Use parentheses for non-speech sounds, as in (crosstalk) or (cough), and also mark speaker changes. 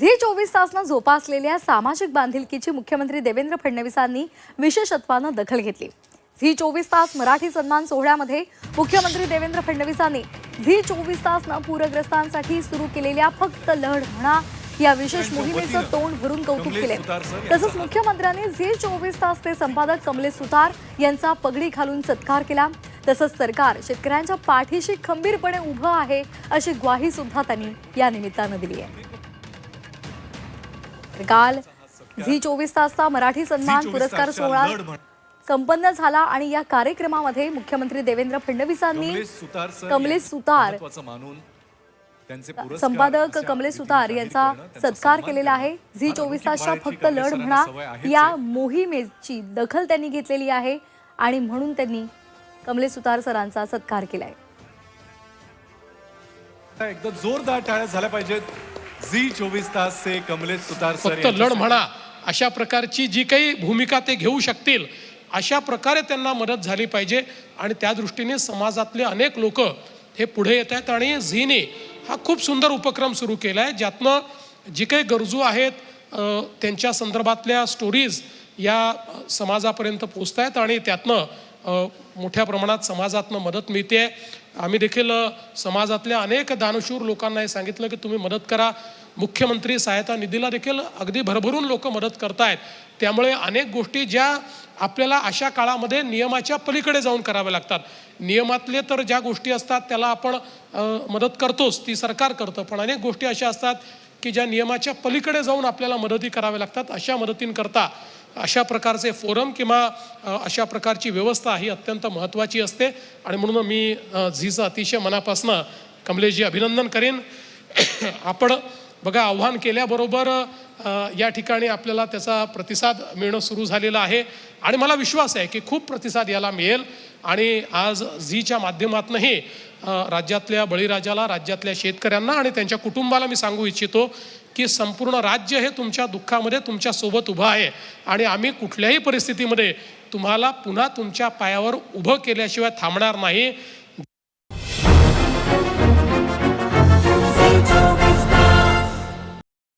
Speaker 1: Zee चोवीस तासनं जोपासलेल्या सामाजिक बांधिलकीची मुख्यमंत्री देवेंद्र फडणवीसांनी विशेषत्वानं दखल घेतली. झी चोवीस तास मराठी सन्मान सोहळ्यामध्ये मुख्यमंत्री देवेंद्र फडणवीसांनी झी चोवीस तासनं पूरग्रस्तांसाठी सुरू केलेल्या फक्त लढ म्हणा या विशेष मोहिमेचं तोंड भरून कौतुक केले तसंच मुख्यमंत्र्यांनी झी चोवीस तासचे संपादक कमलेश सुतार यांचा पगडी घालून सत्कार केला. तसंच सरकार शेतकऱ्यांच्या पाठीशी खंबीरपणे उभं आहे अशी ग्वाही सुद्धा त्यांनी या निमित्तानं दिली आहे. काल झी चोवीस तासचा मराठी सन्मान पुरस्कार सोहळा संपन्न झाला आणि या कार्यक्रमामध्ये मुख्यमंत्री देवेंद्र फडणवीसांनी कमलेश सुतार संपादक कमलेश सुतार यांचा सत्कार केलेला आहे. झी चोवीस तासच्या फक्त लढ म्हणा या मोहिमेची दखल त्यांनी घेतलेली आहे आणि म्हणून त्यांनी कमलेश सुतार सरांचा सत्कार केलाय.
Speaker 2: एकदम जोरदार टाळ्या झाल्या पाहिजेत. झी चोवीस तासचे कमलेश सुतार सर
Speaker 3: फक्त लढ म्हणा अशा प्रकारची जी काही भूमिका ते घेऊ शकतील अशा प्रकारे त्यांना मदत झाली पाहिजे. आणि त्या दृष्टीने समाजातले अनेक लोक हे पुढे येत आहेत आणि झीने हा खूप सुंदर उपक्रम सुरू केला आहे ज्यातनं जी काही गरजू आहेत त्यांच्या संदर्भातल्या स्टोरीज या समाजापर्यंत पोचत आहेत आणि त्यातनं मोठ्या प्रमाणात समाजातनं मदत मिळते. आम्ही देखील समाजातल्या अनेक दानशूर लोकांना हे सांगितलं की तुम्ही मदत करा. मुख्यमंत्री सहायता निधीला देखील अगदी भरभरून लोक मदत करतायत. त्यामुळे अनेक गोष्टी ज्या आपल्याला अशा काळामध्ये नियमाच्या पलीकडे जाऊन कराव्या लागतात. नियमातले तर ज्या गोष्टी असतात त्याला आपण मदत करतोच ती सरकार करतं. पण अनेक गोष्टी अशा असतात की ज्या नियमाच्या पलीकडे जाऊन आपल्याला मदती कराव्या लागतात अशा मदतींकरता अशा प्रकारचे फोरम किंवा अशा प्रकारची व्यवस्था ही अत्यंत महत्त्वाची असते. आणि म्हणून मी झीचं अतिशय मनापासनं कमलेशजी अभिनंदन करेन. (coughs) आपण बघा आव्हान केल्याबरोबर या ठिकाणी आपल्याला त्याचा प्रतिसाद मिळणं सुरू झालेलं आहे. आणि मला विश्वास आहे की खूप प्रतिसाद याला मिळेल. आणि आज झीच्या माध्यमातूनही राज्यातल्या बळीराजाला राज्यातल्या शेतकऱ्यांना आणि त्यांच्या कुटुंबाला मी सांगू इच्छितो की संपूर्ण राज्य हे तुमच्या दुःखामध्ये तुमच्यासोबत उभं आहे. आणि आम्ही कुठल्याही परिस्थितीमध्ये तुम्हाला पुन्हा तुमच्या पायावर उभं केल्याशिवाय थांबणार नाही.